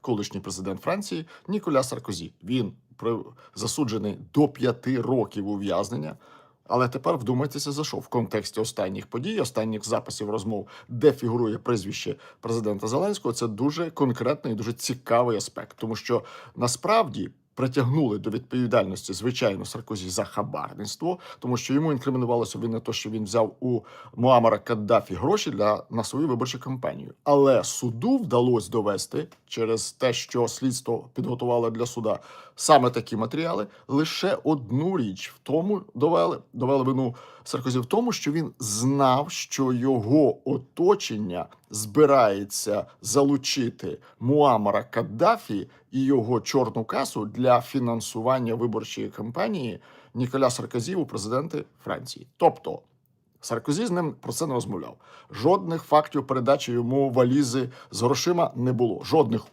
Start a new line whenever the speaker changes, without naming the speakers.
колишній президент Франції Ніколя Саркозі. Він засуджений до п'яти років ув'язнення. Але тепер вдумайтеся за що в контексті останніх подій, останніх записів розмов, де фігурує прізвище президента Зеленського. Це дуже конкретний і дуже цікавий аспект, тому що насправді. Притягнули до відповідальності звичайно Саркозі за хабарництво, тому що йому інкримінувалося він не то, що він взяв у Муамара Каддафі гроші для на свою виборчу кампанію. Але суду вдалося довести через те, що слідство підготувало для суда саме такі матеріали. Лише одну річ в тому довели довели вину Саркозі в тому, що він знав, що його оточення збирається залучити Муамара Каддафі і його чорну касу для фінансування виборчої кампанії Ніколя Саркозі у президенти Франції. Тобто Саркозі з ним про це не розмовляв. Жодних фактів передачі йому валізи з грошима не було. Жодних